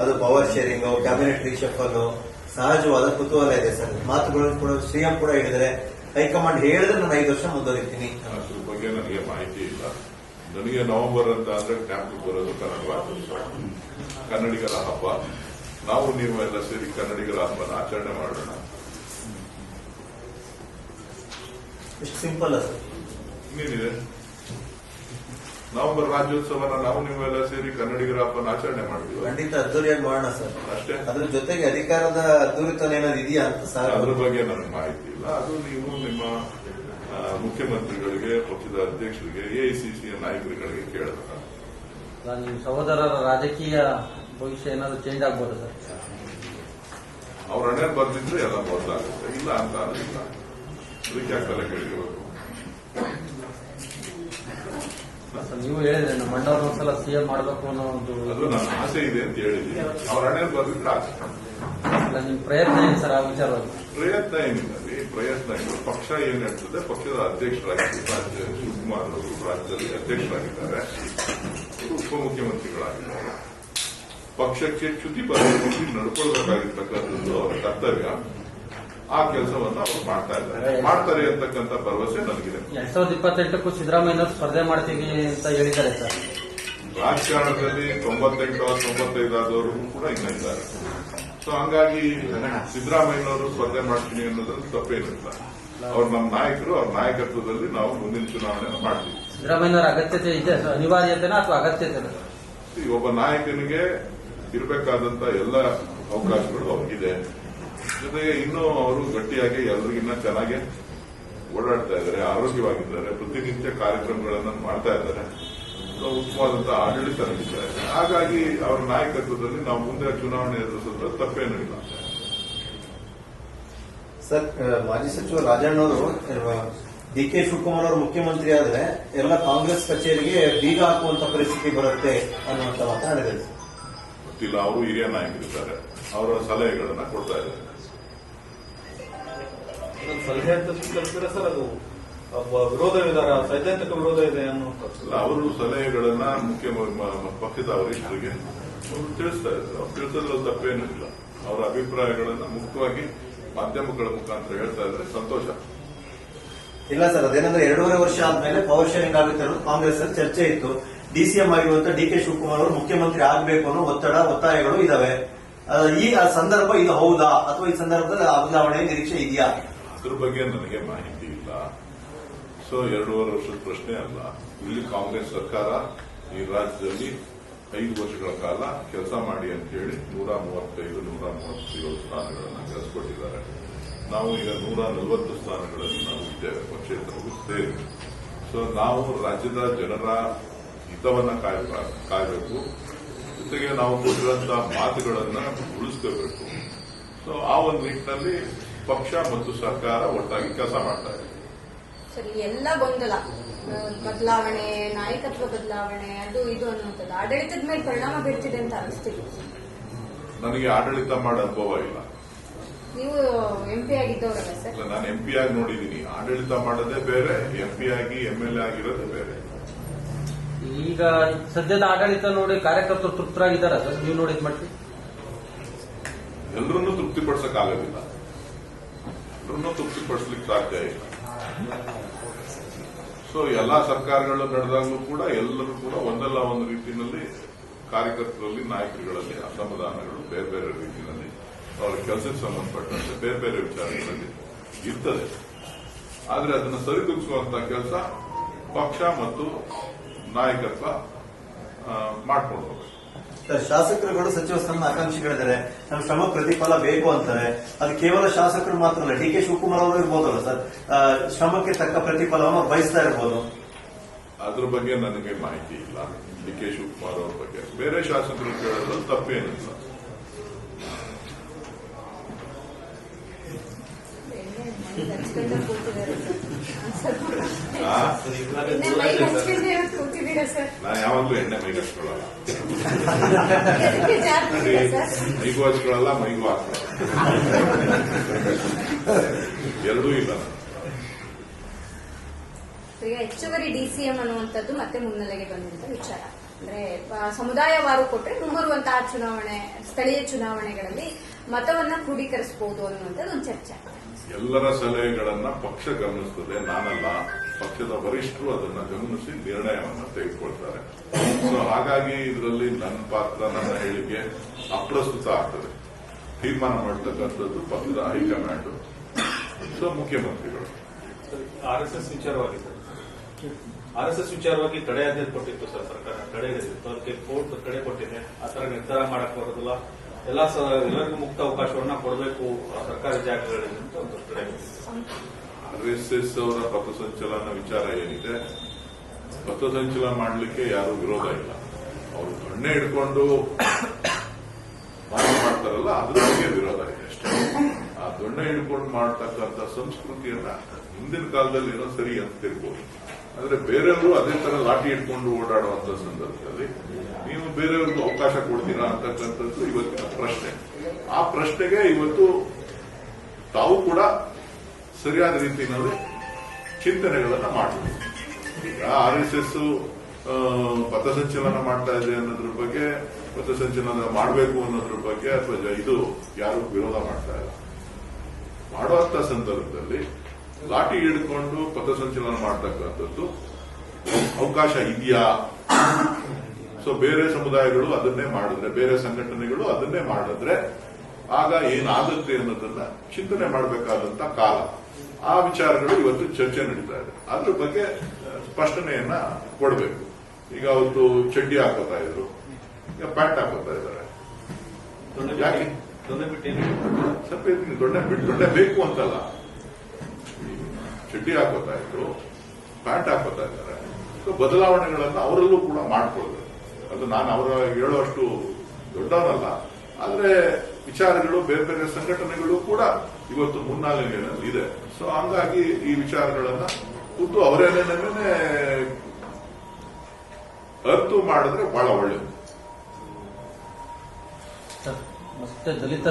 ಅದು power sharing cabinet ರಿಷಫಲ್ ಸಹಜವಾದ ಕುತೂಹಲ ಇದೆ ಸರ್. ಮಾತುಗಳು ಕೂಡ ಸಿಎಂ ಕೂಡ ಹೇಳಿದರೆ ಹೈಕಮಾಂಡ್ ಹೇಳಿದ್ರೆ ನಾನು ಐದು ವರ್ಷ ಮುಂದುವರಿತೀನಿ. ಅದ್ರ ಬಗ್ಗೆ ನನಗೆ ಮಾಹಿತಿ ಇಲ್ಲ. ನನಗೆ ನವೆಂಬರ್ ಅಂತ ಅಂದ್ರೆ ಕ್ಯಾಂಪ್ ಬರೋದು ಕನ್ನಡ ರಾಜ್ಯೋತ್ಸವ. ಕನ್ನಡಿಗರ ಹಬ್ಬ. ನಾವು ನೀವು ಎಲ್ಲ ಸೇರಿ ಕನ್ನಡಿಗರ ಹಬ್ಬನ ಆಚರಣೆ ಮಾಡೋಣ. Simple sir. ಇನ್ನೇನಿದೆ? ನವೆಂಬರ್ ರಾಜ್ಯೋತ್ಸವನ ನಾವು ನೀವೆಲ್ಲ ಸೇರಿ ಕನ್ನಡಿಗರ ಹಬ್ಬನ ಆಚರಣೆ ಮಾಡಿದ್ವಿ. ಖಂಡಿತ ಅದ್ದೂರಿಯಾಗಿ ಮಾಡೋಣ ಸರ್. ಅಷ್ಟೇ. ಅದ್ರ ಜೊತೆಗೆ ಅಧಿಕಾರದ ಅದ್ದೂರಿತನ ಏನಾದ್ರು ಇದೆಯಾ ಅಂತ ಸರ್? ಅದ್ರ ಬಗ್ಗೆ ನನಗೆ ಮಾಹಿತಿ ಇಲ್ಲ. ಅದು ನೀವು ನಿಮ್ಮ ಮುಖ್ಯಮಂತ್ರಿಗಳಿಗೆ ಪಕ್ಷದ ಅಧ್ಯಕ್ಷರಿಗೆ ಎಐಸಿಸಿಯ ನಾಯಕರುಗಳಿಗೆ ಕೇಳಬೇಕ ನಿಮ್ಮ ಸಹೋದರರ ರಾಜಕೀಯ ಭವಿಷ್ಯ ಏನಾದರೂ ಚೇಂಜ್ ಆಗ್ಬೋದು ಸರ್? ಅವ್ರ ಹಣೆ ಬರ್ದಿದ್ರೆ ಎಲ್ಲ ಬದಲಾಗುತ್ತೆ. ಇಲ್ಲ ಅಂತ ಅನ್ನೋದಿಲ್ಲ. ಅದಕ್ಕೆ ಯಾಕೆ ತಲೆ ಕೇಳಿರ್ಬೇಕು ಸರ್, ನೀವು ಹೇಳಿದ್ರೆ ನಮ್ಮ ಅಣ್ಣವ್ರನ್ನ ಒಂದ್ಸಲ ಸಿಎಂ ಮಾಡಬೇಕು ಅನ್ನೋ ಒಂದು ಅದು ನನ್ನ ಆಸೆ ಇದೆ ಅಂತ ಹೇಳಿದ್ವಿ ಅವ್ರ ಹಣೆ ಬರ್ಬಿಟ್ರೆ ಆಸೆ ಅಲ್ಲ, ನಿಮ್ ಪ್ರಯತ್ನ ಏನು ಸರ್ ಆ ವಿಚಾರವಾಗಿ ಪ್ರಯತ್ನ ಏನಿಲ್ಲ ರೀ ಪ್ರಯತ್ನ ಇಲ್ಲ ಪಕ್ಷ ಏನ್ ಹೇಳ್ತದೆ ಪಕ್ಷದ ಅಧ್ಯಕ್ಷರಾಗಿದ್ದಾರೆ. ರಾಜ್ಯ ಶಿವಕುಮಾರ್ ಅವರು ರಾಜ್ಯದಲ್ಲಿ ಅಧ್ಯಕ್ಷರಾಗಿದ್ದಾರೆ. ಉಪಮುಖ್ಯಮಂತ್ರಿಗಳಾಗಿದ್ದಾರೆ. ಪಕ್ಷಕ್ಕೆ ಚ್ಯುತಿ ಪರಿಸ್ಥಿತಿ ನಡ್ಕೊಳ್ಬೇಕಾಗಿರ್ತಕ್ಕಂಥದ್ದು ಅವರ ಕರ್ತವ್ಯ. ಆ ಕೆಲಸವನ್ನು ಅವರು ಮಾಡ್ತಾ ಇದ್ದಾರೆ. ಮಾಡ್ತಾರೆ ಅಂತಕ್ಕಂಥ ಭರವಸೆ ನನಗಿದೆ. ಎರಡ್ ಸಾವಿರದ ಇಪ್ಪತ್ತೆಂಟಕ್ಕೂ ಸಿದ್ದರಾಮಯ್ಯ ಸ್ಪರ್ಧೆ ಮಾಡ್ತೀವಿ ಅಂತ ಹೇಳಿದ್ದಾರೆ ಸರ್. ರಾಜಕಾರಣದಲ್ಲಿ ತೊಂಬತ್ತೆಂಟು ತೊಂಬತ್ತೈದು ಆದವರು ಕೂಡ ಇನ್ನ ಇದ್ದಾರೆ. ಸೊ ಹಂಗಾಗಿ ಸಿದ್ದರಾಮಯ್ಯನವರು ಸ್ಪರ್ಧೆ ಮಾಡ್ತೀನಿ ಅನ್ನೋದ್ರಲ್ಲಿ ತಪ್ಪೇನಿಲ್ಲ. ಅವ್ರು ನಮ್ಮ ನಾಯಕರು ಅವ್ರ ನಾಯಕತ್ವದಲ್ಲಿ ನಾವು ಮುಂದಿನ ಚುನಾವಣೆ ಮಾಡ್ತೀವಿ. ಸಿದ್ದರಾಮಯ್ಯನವರ ಅಗತ್ಯತೆ ಇದೆ ಅನಿವಾರ್ಯತೆನಾ ಅಥವಾ ಅಗತ್ಯತೆ ಒಬ್ಬ ನಾಯಕನಿಗೆ ಇರಬೇಕಾದಂತ ಎಲ್ಲ ಅವಕಾಶಗಳು ಅವ್ರಿಗಿದೆ. ಜೊತೆಗೆ ಇನ್ನೂ ಅವರು ಗಟ್ಟಿಯಾಗಿ ಎಲ್ರಿಗಿನ್ನ ಚೆನ್ನಾಗಿ ಓಡಾಡ್ತಾ ಇದ್ದಾರೆ ಆರೋಗ್ಯವಾಗಿದ್ದಾರೆ ಪ್ರತಿನಿತ್ಯ ಕಾರ್ಯಕ್ರಮಗಳನ್ನು ಮಾಡ್ತಾ ಇದ್ದಾರೆ. ಉತ್ತಮವಾದಂತಹ ಆಡಳಿತ ನಡೀತಾ ಇದೆ ಹಾಗಾಗಿ ಅವರ ನಾಯಕತ್ವದಲ್ಲಿ ನಾವು ಮುಂದೆ ಚುನಾವಣೆ ಎದುರಿಸಿದ್ರೆ ತಪ್ಪೇನೂ ಇಲ್ಲ. ಸರ್ ಮಾಜಿ ಸಚಿವ ರಾಜಣ್ಣವರು ಡಿ ಕೆ ಶಿವಕುಮಾರ್ ಅವರು ಮುಖ್ಯಮಂತ್ರಿ ಆದ್ರೆ ಎಲ್ಲ ಕಾಂಗ್ರೆಸ್ ಕಚೇರಿಗೆ ಬೀಗ ಹಾಕುವಂತ ಪರಿಸ್ಥಿತಿ ಬರುತ್ತೆ ಅನ್ನುವಂತ ಮಾತನಾಡಿದ್ದಾರೆ. ಸರ್. ಗೊತ್ತಿಲ್ಲ ಅವರು ಹಿರಿಯ ನಾಯಕರಿದ್ದಾರೆ. ಅವರ ಸಲಹೆಗಳನ್ನು ಕೊಡ್ತಾ ಇದ್ದಾರೆ. ಸಲಹೆ ಅಂತ ಸ್ವೀಕರಿಸಿದ್ರೆ ಸರ್ ಅದು ವಿರೋಧವಿದಾರ ವಿರೋಧ ಸೈದ್ಧಾಂತಿಕ ವಿರೋಧ ಇದೆ ಅನ್ನುವಂಥದ್ದು. ಅವರು ಸಲಹೆಗಳನ್ನ ಮುಖ್ಯ ಪಕ್ಷದ ವರಿಷ್ಠರಿಗೆ ಅವರು ತಿಳಿಸ್ತಾ ಇದ್ದಾರೆ ಅವ್ರು ತಿಳಿಸೋದ್ರಲ್ಲಿ ತಪ್ಪೇನೂ ಇಲ್ಲ. ಅವರ ಅಭಿಪ್ರಾಯಗಳನ್ನ ಮುಕ್ತವಾಗಿ ಮಾಧ್ಯಮಗಳ ಮುಖಾಂತರ ಹೇಳ್ತಾ ಇದ್ರೆ ಸಂತೋಷ. ಇಲ್ಲ ಸರ್ ಅದೇನಂದ್ರೆ ಎರಡೂವರೆ ವರ್ಷ ಆದ್ಮೇಲೆ ಪವರ್ ಶೇರಿಂಗ್ ಆಗುತ್ತೆ ಅನ್ನೋದು ಕಾಂಗ್ರೆಸ್ ಅಲ್ಲಿ ಚರ್ಚೆ ಇತ್ತು. ಡಿಸಿಎಂ ಆಗಿರುವಂತಹ ಡಿ ಕೆ ಶಿವಕುಮಾರ್ ಅವರು ಮುಖ್ಯಮಂತ್ರಿ ಆಗಬೇಕು ಅನ್ನೋ ಒತ್ತಡ ಒತ್ತಾಯಗಳು ಇದಾವೆ. ಈ ಆ ಸಂದರ್ಭ ಇದು ಹೌದಾ? ಅಥವಾ ಈ ಸಂದರ್ಭದಲ್ಲಿ ಆ ಬದಲಾವಣೆ ನಿರೀಕ್ಷೆ ಇದೆಯಾ? ಅದ್ರ ಬಗ್ಗೆ ನನಗೆ ಮಾಹಿತಿ ಇಲ್ಲ. ಸೊ ಎರಡೂವರೆ ವರ್ಷದ ಪ್ರಶ್ನೆ ಅಲ್ಲ. ಇಲ್ಲಿ ಕಾಂಗ್ರೆಸ್ ಸರ್ಕಾರ ಈ ರಾಜ್ಯದಲ್ಲಿ ಐದು ವರ್ಷಗಳ ಕಾಲ ಕೆಲಸ ಮಾಡಿ ಅಂತ ಹೇಳಿ ನೂರ ಮೂವತ್ತೈದು, ನೂರ ಮೂವತ್ತೇಳು ಸ್ಥಾನಗಳನ್ನು ಗಳಿಸ್ಕೊಟ್ಟಿದ್ದಾರೆ. ನಾವು ಈಗ ನೂರ ನಲವತ್ತು ಸ್ಥಾನಗಳಲ್ಲಿ ನಾವು ಇದ್ದೇವೆ ಪಕ್ಷೇತರವು ಸೇರಿ. ಸೊ ನಾವು ರಾಜ್ಯದ ಜನರ ಹಿತವನ್ನ ಕಾಯ- ಕಾಯಬೇಕು. ಜೊತೆಗೆ ನಾವು ಕೊಟ್ಟಿರುವಂತಹ ಮಾತುಗಳನ್ನು ಉಳಿಸ್ಕೋಬೇಕು. ಸೊ ಆ ಒಂದು ನಿಟ್ಟಿನಲ್ಲಿ ಪಕ್ಷ ಮತ್ತು ಸರ್ಕಾರ ಒಟ್ಟಾಗಿ ಕೆಲಸ ಮಾಡ್ತಾ ಇದೆ. ಸರಿ ಎಲ್ಲ ಗೊಂದಲ. ಬದಲಾವಣೆ ನಾಯಕತ್ವ ಬದಲಾವಣೆ ಅದು ಇದು ಅನ್ನುವಂಥದ್ದು. ಆಡಳಿತದ ಮೇಲೆ ಪರಿಣಾಮ ಬೀರ್ತಿದೆ ಅಂತ ಅನಿಸ್ತಿದೆ. ನನಗೆ ಆಡಳಿತ ಮಾಡ ಅನುಭವ ಇಲ್ಲ. ನೀವು ಎಂ ಪಿ ಆಗಿದ್ದವರಲ್ಲ ಸರ್? ಇಲ್ಲ, ನಾನು ಎಂ ಪಿ ಆಗಿ ನೋಡಿದ್ದೀನಿ. ಆಡಳಿತ ಮಾಡೋದೇ ಬೇರೆ ಎಂ ಪಿ ಆಗಿ ಎಂ ಎಲ್ ಎ ಆಗಿರೋದೇ ಬೇರೆ. ಈಗ ಸದ್ಯದ ಆಡಳಿತ ನೋಡಿ ಕಾರ್ಯಕರ್ತರು ತೃಪ್ತರಾಗಿದ್ದಾರೆ ಸರ್? ನೀವು ನೋಡಿದ ಮಟ್ಟಿಗೆ? ಎಲ್ಲರನ್ನೂ ತೃಪ್ತಿಪಡಿಸಕ್ಕಾಗೋದಿಲ್ಲ. ಎಲ್ಲರನ್ನೂ ತೃಪ್ತಿಪಡಿಸ್ಲಿಕ್ಕೆ ಸಾಧ್ಯ ಇಲ್ಲ. ಸೊ ಎಲ್ಲಾ ಸರ್ಕಾರಗಳು ನಡೆದಾಗಲೂ ಕೂಡ ಎಲ್ಲರೂ ಕೂಡ ಒಂದಲ್ಲ ಒಂದು ರೀತಿಯಲ್ಲಿ ಕಾರ್ಯಕರ್ತರಲ್ಲಿ ನಾಯಕರುಗಳಲ್ಲಿ ಅಸಮಾಧಾನಗಳು ಬೇರೆ ಬೇರೆ ರೀತಿಯಲ್ಲಿ ಅವರ ಕೆಲಸಕ್ಕೆ ಸಂಬಂಧಪಟ್ಟಂತೆ ಬೇರೆ ಬೇರೆ ವಿಚಾರಗಳಲ್ಲಿ ಇರ್ತದೆ. ಆದರೆ ಅದನ್ನು ಸರಿದೂಗಿಸುವಂತಹ ಕೆಲಸ ಪಕ್ಷ ಮತ್ತು ನಾಯಕತ್ವ ಸರ್ ಶಾಸಕರುಗಳು ಸಚಿವ ಸ್ಥಾನ ಆಕಾಂಕ್ಷಿಗಳಿದ್ದಾರೆ ನಮ್ಮ ಶ್ರಮ ಪ್ರತಿಫಲ ಬೇಕು ಅಂತಾರೆ. ಅದು ಕೇವಲ ಶಾಸಕರು ಮಾತ್ರ ಅಲ್ಲ, ಡಿ ಕೆ ಶಿವಕುಮಾರ್ ಅವರು ಇರ್ಬೋದಲ್ಲ ಸರ್. ಶ್ರಮಕ್ಕೆ ತಕ್ಕ ಪ್ರತಿಫಲವನ್ನು ಬಯಸ್ತಾ ಇರ್ಬೋದು. ಅದ್ರ ಬಗ್ಗೆ ನನಗೆ ಮಾಹಿತಿ ಇಲ್ಲ. ಡಿ ಕೆ ಶಿವಕುಮಾರ್ ಅವರ ಬಗ್ಗೆ. ಬೇರೆ ಶಾಸಕರು ಕೇಳೋದ್ರಲ್ಲಿ ತಪ್ಪೇನಿಲ್ಲ ಎಣ್ಣೆ ಮೈಗೆ ಹಚ್ಕೊಂಡೆ ಕೂತಿದ್ದಾರೆ ಸರ್ ಆ, ಎಣ್ಣೆ ಮೈಗೆ ಹಚ್ಕೊಂಡೆ ಕೂತಿದ್ದೀರಾ ಸರ್ ನಾ ಯಾವಾಗ್ಲೂ ಎಣ್ಣೆ ಮೈಗೆ ಹಚ್ಕೊಳ್ಳಲ್ಲ ಮೈಗೂ ಹಚ್ಕೊಳ್ಳಲ್ಲ ಮೈಗೂ ಹಾಕೊಳ್ಳಲ್ಲ ಎರಡೂ ಇಲ್ಲ. ಈಗ ಹೆಚ್ಚುವರಿ ಡಿಸಿಎಂ ಅನ್ನುವಂಥದ್ದು ಮತ್ತೆ ಮುನ್ನೆಲೆಗೆ ಬಂದಿರುವ ವಿಚಾರ. ಅಂದ್ರೆ ಸಮುದಾಯವಾರು ಕೊಟ್ರೆ ಮುಂಬರುವಂತಹ ಚುನಾವಣೆ ಸ್ಥಳೀಯ ಚುನಾವಣೆಗಳಲ್ಲಿ ಮತವನ್ನ ಕ್ರೋಢೀಕರಿಸಬಹುದು ಅನ್ನುವಂಥದ್ದು ಒಂದು ಚರ್ಚೆ. ಎಲ್ಲರ ಸಲಹೆಗಳನ್ನ ಪಕ್ಷ ಗಮನಿಸ್ತದೆ, ನಾನಲ್ಲ. ಪಕ್ಷದ ವರಿಷ್ಠರು ಅದನ್ನ ಗಮನಿಸಿ ನಿರ್ಣಯವನ್ನ ತೆಗೆದುಕೊಳ್ತಾರೆ. ಸೊ ಹಾಗಾಗಿ ಇದರಲ್ಲಿ ನನ್ನ ಪಾತ್ರ, ನನ್ನ ಹೇಳಿಕೆ ಅಪ್ರಸ್ತುತ ಆಗ್ತದೆ. ತೀರ್ಮಾನ ಮಾಡತಕ್ಕಂಥದ್ದು ಪಕ್ಷದ ಹೈಕಮಾಂಡ್, ಸೊ, ಮುಖ್ಯಮಂತ್ರಿಗಳು. ಆರ್ ಎಸ್ ಎಸ್ ವಿಚಾರವಾಗಿ ಸರ್ ಆರ್ ಎಸ್ ಎಸ್ ವಿಚಾರವಾಗಿ ತಡೆಯಾಜ್ಞೆ ಕೊಟ್ಟಿತ್ತು ಸರ್ ಸರ್ಕಾರ. ತಡೆ ಅದಕ್ಕೆ ಕೋರ್ಟ್ ತಡೆ ಕೊಟ್ಟಿದೆ. ಆ ತರ ನಿರ್ಧಾರ ಮಾಡಕ್ ಬರೋದಿಲ್ಲ. ಎಲ್ಲ ಎಲ್ಲರಿಗೂ ಮುಕ್ತ ಅವಕಾಶವನ್ನ ಕೊಡಬೇಕು ಸರ್ಕಾರಿ ಜಾಗಗಳಲ್ಲಿ ಅಂತ ಒಂದು ಹಿಡಿದಿದೆ. ಆರ್ ಎಸ್ ಎಸ್ ಅವರ ಪಥಸಂಚಲನ ವಿಚಾರ ಏನಿದೆ? ಪಥಸಂಚಲನ ಮಾಡಲಿಕ್ಕೆ ಯಾರು ವಿರೋಧ ಇಲ್ಲ. ಅವರು ಕಣ್ಣೆ ಹಿಡ್ಕೊಂಡು ಮಾಡ್ತಾರಲ್ಲ ಅದ್ರ ಬಗ್ಗೆ ವಿರೋಧ ಇದೆ ಅಷ್ಟೇ. ಆ ದೊಣ್ಣೆ ಹಿಡ್ಕೊಂಡು ಮಾಡ್ತಕ್ಕಂಥ ಸಂಸ್ಕೃತಿಯನ್ನ ಹಿಂದಿನ ಕಾಲದಲ್ಲಿ ಏನೋ ಸರಿ ಅಂತ ಇರ್ಬೋದು ಆದ್ರೆ ಬೇರೆಯವರು ಅದೇ ತರ ಲಾಠಿ ಇಟ್ಕೊಂಡು ಓಡಾಡುವಂತ ಸಂದರ್ಭದಲ್ಲಿ ನೀವು ಬೇರೆಯವ್ರಿಗೂ ಅವಕಾಶ ಕೊಡ್ತೀರಾ ಅಂತಕ್ಕಂಥದ್ದು ಇವತ್ತಿನ ಪ್ರಶ್ನೆ. ಆ ಪ್ರಶ್ನೆಗೆ ಇವತ್ತು ತಾವು ಕೂಡ ಸರಿಯಾದ ರೀತಿಯಲ್ಲಿ ಚಿಂತನೆಗಳನ್ನ ಮಾಡಬೇಕು. ಈಗ ಆರ್ ಎಸ್ ಎಸ್ ಪಥಸಂಚಲನ ಮಾಡ್ತಾ ಇದೆ ಅನ್ನೋದ್ರ ಬಗ್ಗೆ, ಪಥಸಂಚಲನ ಮಾಡಬೇಕು ಅನ್ನೋದ್ರ ಬಗ್ಗೆ ಅಥವಾ ಇದು ಯಾರು ವಿರೋಧ ಮಾಡ್ತಾ ಇಲ್ಲ. ಮಾಡುವಂತ ಸಂದರ್ಭದಲ್ಲಿ ಲಾಠಿ ಹಿಡ್ಕೊಂಡು ಪಥಸಂಚಲನ ಮಾಡ್ತಕ್ಕಂಥದ್ದು ಅವಕಾಶ ಇದೆಯಾ? ಸೊ ಬೇರೆ ಸಮುದಾಯಗಳು ಅದನ್ನೇ ಮಾಡಿದ್ರೆ ಬೇರೆ ಸಂಘಟನೆಗಳು ಅದನ್ನೇ ಮಾಡಿದ್ರೆ ಆಗ ಏನಾಗುತ್ತೆ ಅನ್ನೋದನ್ನ ಚಿಂತನೆ ಮಾಡಬೇಕಾದಂತ ಕಾಲ. ಆ ವಿಚಾರಗಳು ಇವತ್ತು ಚರ್ಚೆ ನಡೀತಾ ಇದೆ. ಅದ್ರ ಬಗ್ಗೆ ಸ್ಪಷ್ಟನೆಯನ್ನ ಕೊಡಬೇಕು. ಈಗ ಅವತ್ತು ಚಡ್ಡಿ ಹಾಕೋತಾ ಇದ್ರು ಈಗ ಪ್ಯಾಂಟ್ ಹಾಕೋತಾ ಇದ್ದಾರೆ. ಸ್ವಲ್ಪ ದೊಡ್ಡ ಬಿಟ್ಟು ದೊಡ್ಡ ಬೇಕು ಅಂತಲ್ಲ. ಚಡ್ಡಿ ಹಾಕೋತಾ ಇದ್ರು ಪ್ಯಾಂಟ್ ಹಾಕೋತಾ ಇದ್ದಾರೆ ಸೊ ಬದಲಾವಣೆಗಳನ್ನ ಅವರಲ್ಲೂ ಕೂಡ ಮಾಡ್ಕೊಳ್ಬೇಕು. ಅದು ನಾನು ಅವರ ಹೇಳುವಷ್ಟು ದೊಡ್ಡವನಲ್ಲ. ಆದ್ರೆ, ವಿಚಾರಗಳು, ಬೇರೆ ಬೇರೆ ಸಂಘಟನೆಗಳು ಕೂಡ ಇವತ್ತು ಮುನ್ನಾಲೆಯಲ್ಲಿ ಇದೆ. ಸೊ ಹಂಗಾಗಿ ಈ ವಿಚಾರಗಳನ್ನ ಖುದ್ದು ಅವರೇನೇನೇ ಅರ್ತು ಮಾಡಿದ್ರೆ ಬಹಳ ಒಳ್ಳೆಯದು ಮತ್ತೆ ದಲಿತ